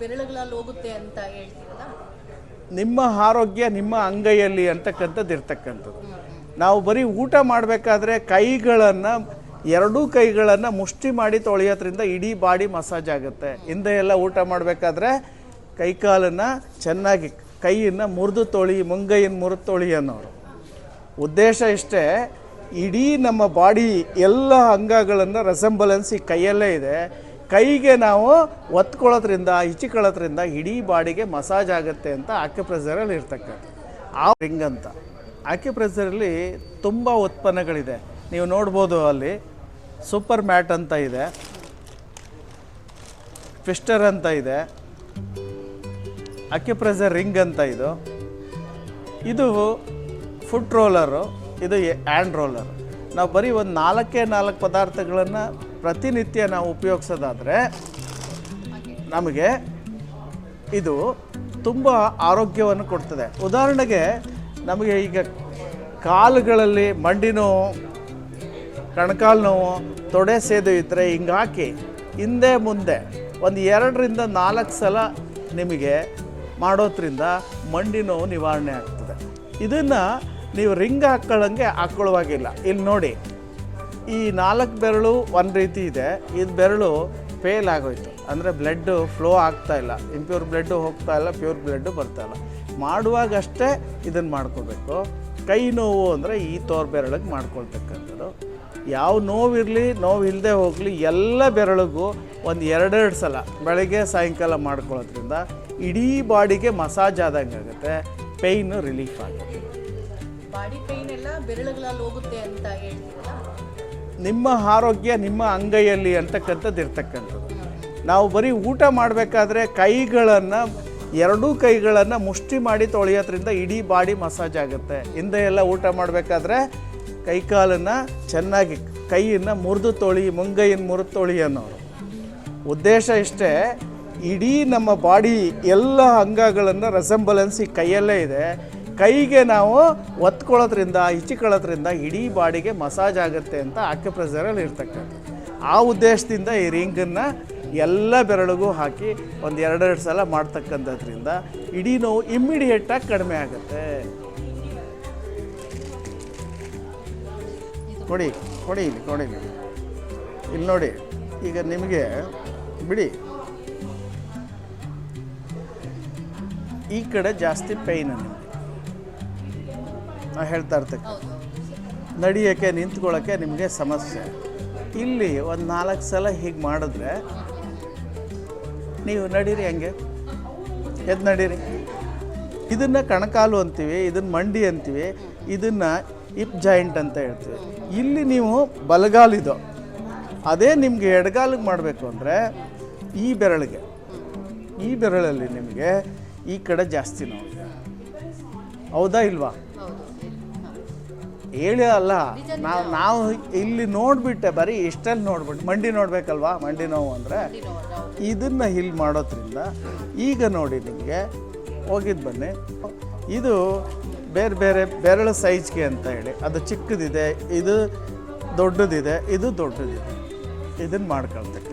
ಬೆರಳುಗಳಲ್ಲಿ ಹೋಗುತ್ತೆ ಅಂತ ಹೇಳ್ತೀರಲ್ಲ? ನಿಮ್ಮ ಆರೋಗ್ಯ ನಿಮ್ಮ ಅಂಗೈಯಲ್ಲಿ ಅಂತಕ್ಕಂಥದ್ದು ಇರ್ತಕ್ಕಂಥದ್ದು. ನಾವು ಬರೀ ಊಟ ಮಾಡಬೇಕಾದ್ರೆ ಕೈಗಳನ್ನು, ಎರಡೂ ಕೈಗಳನ್ನು ಮುಷ್ಟಿ ಮಾಡಿ ತೊಳೆಯೋದ್ರಿಂದ ಇಡೀ ಬಾಡಿ ಮಸಾಜ್ ಆಗುತ್ತೆ. ಹಿಂದೆ ಎಲ್ಲ ಊಟ ಮಾಡಬೇಕಾದ್ರೆ ಕೈಕಾಲನ್ನು ಚೆನ್ನಾಗಿ ಕೈಯನ್ನು ಮುರಿದು ತೊಳಿ, ಮುಂಗೈಯನ್ನು ಮುರಿದು ತೊಳಿ ಅನ್ನೋರು. ಉದ್ದೇಶ ಇಷ್ಟೇ, ಇಡೀ ನಮ್ಮ ಬಾಡಿ ಎಲ್ಲ ಅಂಗಗಳನ್ನು ರೆಸೆಂಬಲೆನ್ಸ್ ಈ ಕೈಯಲ್ಲೇ ಇದೆ. ಕೈಗೆ ನಾವು ಒತ್ಕೊಳ್ಳೋದ್ರಿಂದ, ಹಿಚಿಕೊಳ್ಳೋದ್ರಿಂದ ಇಡೀ ಬಾಡಿಗೆ ಮಸಾಜ್ ಆಗುತ್ತೆ ಅಂತ ಆಕ್ಯುಪ್ರೆಸರಲ್ಲಿ ಇರ್ತಕ್ಕಂಥ ಆ ರಿಂಗ್ ಅಂತ ಆಕ್ಯುಪ್ರೆಸರಲ್ಲಿ ತುಂಬ ಉತ್ಪನ್ನಗಳಿದೆ. ನೀವು ನೋಡ್ಬೋದು ಅಲ್ಲಿ ಸೂಪರ್ ಮ್ಯಾಟ್ ಅಂತ ಇದೆ. ಫಿಸ್ಟರ್ ಅಂತ ಇದೆ. ಅಕ್ಯುಪ್ರೆಸರ್ ರಿಂಗ್ ಅಂತ ಇದು. ಇದು ಫುಟ್ ರೋಲರು, ಇದು ಹ್ಯಾಂಡ್ ರೋಲರ್. ನಾವು ಬರೀ ಒಂದು ನಾಲ್ಕೇ ನಾಲ್ಕು ಪದಾರ್ಥಗಳನ್ನು ಪ್ರತಿನಿತ್ಯ ನಾವು ಉಪಯೋಗಿಸೋದಾದರೆ ನಮಗೆ ಇದು ತುಂಬ ಆರೋಗ್ಯವನ್ನು ಕೊಡ್ತದೆ. ಉದಾಹರಣೆಗೆ ನಮಗೆ ಈಗ ಕಾಲುಗಳಲ್ಲಿ ಮಂಡಿ ನೋವು ಕಣಕಾಲು ನೋವು, ತೊಡೆ ಸೇದು ಇದ್ದರೆ ಹಿಂಗೆ ಹಾಕಿ ಹಿಂದೆ ಮುಂದೆ ಒಂದು ಎರಡರಿಂದ ನಾಲ್ಕು ಸಲ ನಿಮಗೆ ಮಾಡೋದ್ರಿಂದ ಮಂಡಿ ನೋವು ನಿವಾರಣೆ ಆಗ್ತದೆ. ಇದನ್ನು ನೀವು ರಿಂಗ್ ಹಾಕ್ಕೊಳ್ಳಂಗೆ ಹಾಕ್ಕೊಳ್ಳುವಾಗಿಲ್ಲ ಇಲ್ಲಿ ನೋಡಿ. ಈ ನಾಲ್ಕು ಬೆರಳು ಒಂದು ರೀತಿ ಇದೆ. ಇದು ಬೆರಳು ಫೇಲ್ ಆಗೋಯ್ತು. ಅಂದರೆ ಬ್ಲಡ್ಡು ಫ್ಲೋ ಆಗ್ತಾ ಇಲ್ಲ. ಇಂಪ್ಯೂರ್ ಬ್ಲಡ್ಡು ಹೋಗ್ತಾ ಇಲ್ಲ ಪ್ಯೂರ್ ಬ್ಲಡ್ಡು ಬರ್ತಾ ಇಲ್ಲ. ಮಾಡುವಾಗಷ್ಟೇ ಇದನ್ನು ಮಾಡ್ಕೋಬೇಕು. ಕೈ ನೋವು ಅಂದರೆ ಈ ತೋರ್ ಬೆರಳಿಗೆ ಮಾಡ್ಕೊಳ್ತಕ್ಕಂಥದ್ದು ಯಾವ ನೋವಿರಲಿ, ನೋವು ಇಲ್ಲದೆ ಹೋಗಲಿ, ಎಲ್ಲ ಬೆರಳಿಗೂ ಒಂದು ಎರಡೆರಡು ಸಲ ಬೆಳಗ್ಗೆ, ಸಾಯಂಕಾಲ ಮಾಡ್ಕೊಳ್ಳೋದ್ರಿಂದ ಇಡೀ ಬಾಡಿಗೆ ಮಸಾಜ್ ಆದಂಗೆ ಆಗುತ್ತೆ. ಪೇಯ್ನು ರಿಲೀಫ್ ಆಗುತ್ತೆ. ಬಾಡಿ ಎಲ್ಲ ಬೆರಳುಗಳಲ್ಲಿ ಹೋಗುತ್ತೆ ಅಂತ ನಿಮ್ಮ ಆರೋಗ್ಯ ನಿಮ್ಮ ಅಂಗೈಯಲ್ಲಿ ಅಂತಕ್ಕಂಥದ್ದು ಇರ್ತಕ್ಕಂಥದ್ದು. ನಾವು ಬರೀ ಊಟ ಮಾಡಬೇಕಾದ್ರೆ ಕೈಗಳನ್ನು, ಎರಡೂ ಕೈಗಳನ್ನು ಮುಷ್ಟಿ ಮಾಡಿ ತೊಳೆಯೋದ್ರಿಂದ ಇಡೀ ಬಾಡಿ ಮಸಾಜ್ ಆಗುತ್ತೆ. ಹಿಂದೆ ಎಲ್ಲ ಊಟ ಮಾಡಬೇಕಾದ್ರೆ ಕೈಕಾಲನ್ನು ಚೆನ್ನಾಗಿ ಕೈಯನ್ನು ಮುರಿದು ತೊಳಿ, ಮುಂಗೈಯನ್ನು ಮುರಿದು ತೊಳಿ ಅನ್ನೋರು. ಉದ್ದೇಶ ಇಷ್ಟೇ, ಇಡೀ ನಮ್ಮ ಬಾಡಿ ಎಲ್ಲ ಅಂಗಗಳನ್ನು ರೆಸೆಂಬಲೆನ್ಸ್ ಕೈಯಲ್ಲೇ ಇದೆ. ಕೈಗೆ ನಾವು ಒತ್ಕೊಳ್ಳೋದ್ರಿಂದ, ಹಿಚ್ಕೊಳ್ಳೋದ್ರಿಂದ ಇಡೀ ಬಾಡಿಗೆ ಮಸಾಜ್ ಆಗುತ್ತೆ ಅಂತ ಆಕ್ಯುಪ್ರೆಸರಲ್ಲಿ ಇರ್ತಕ್ಕಂಥದ್ದು. ಆ ಉದ್ದೇಶದಿಂದ ಈ ರಿಂಗನ್ನು ಎಲ್ಲ ಬೆರಳಿಗೂ ಹಾಕಿ ಒಂದು ಎರಡೆರಡು ಸಲ ಮಾಡ್ತಕ್ಕಂಥದ್ರಿಂದ ಇಡೀ ನೋವು ಇಮ್ಮಿಡಿಯೇಟಾಗಿ ಕಡಿಮೆ ಆಗುತ್ತೆ. ಕೊಡಿ ಕೊಡಿ ಇಲ್ಲಿ ಕೊಡಿ ಇಲ್ಲಿ. ನೋಡಿ, ಈಗ ನಿಮಗೆ ಬಿಡಿ. ಈ ಕಡೆ ಜಾಸ್ತಿ ಪೈನ್ ನಿಮಗೆ ನಾ ಹೇಳ್ತಾ ಇರ್ತಕ್ಕ ನಡಿಯೋಕ್ಕೆ ನಿಂತ್ಕೊಳ್ಳೋಕ್ಕೆ ನಿಮಗೆ ಸಮಸ್ಯೆ. ಇಲ್ಲಿ ಒಂದು ನಾಲ್ಕು ಸಲ ಹೀಗೆ ಮಾಡಿದ್ರೆ ನೀವು ನಡೀರಿ ಹಂಗೆ. ಎದ್ದು ನಡೀರಿ. ಇದನ್ನು ಕಣಕಾಲು ಅಂತೀವಿ ಇದನ್ನು ಮಂಡಿ ಅಂತೀವಿ ಇದನ್ನು ಇಪ್ ಜಾಯಿಂಟ್ ಅಂತ ಹೇಳ್ತೀವಿ. ಇಲ್ಲಿ ನೀವು ಬಲಗಾಲಿದು ಅದೇ ನಿಮಗೆ ಎಡಗಾಲಿಗೆ ಮಾಡಬೇಕು ಅಂದರೆ ಈ ಬೆರಳಿಗೆ. ಈ ಬೆರಳಲ್ಲಿ ನಿಮಗೆ ಈ ಕಡೆ ಜಾಸ್ತಿ ನೋವು ಹೌದಾ ಇಲ್ವಾ? ಹೇಳಿ ಅಲ್ಲ. ನಾವು ನಾವು ಇಲ್ಲಿ ನೋಡಿಬಿಟ್ಟೆ ಬರೀ ಇಷ್ಟಲ್ಲಿ ನೋಡ್ಬಿಟ್ಟು ಮಂಡಿ ನೋಡ್ಬೇಕಲ್ವಾ? ಮಂಡಿ ನೋವು ಅಂದರೆ? ಇದನ್ನು ಇಲ್ಲಿ ಮಾಡೋದ್ರಿಂದ ಈಗ ನೋಡಿ ನಿಮಗೆ ಹೋಗಿದ್ದು ಬನ್ನಿ. ಇದು ಬೇರೆ ಬೇರೆ ಬೆರಳು ಸೈಜ್ಗೆ ಅಂತ ಹೇಳಿ ಅದು ಚಿಕ್ಕದಿದೆ ಇದು ದೊಡ್ಡದಿದೆ ಇದು ದೊಡ್ಡದಿದೆ. ಇದನ್ನು ಮಾಡ್ಕೊಳ್ತಕ್ಕ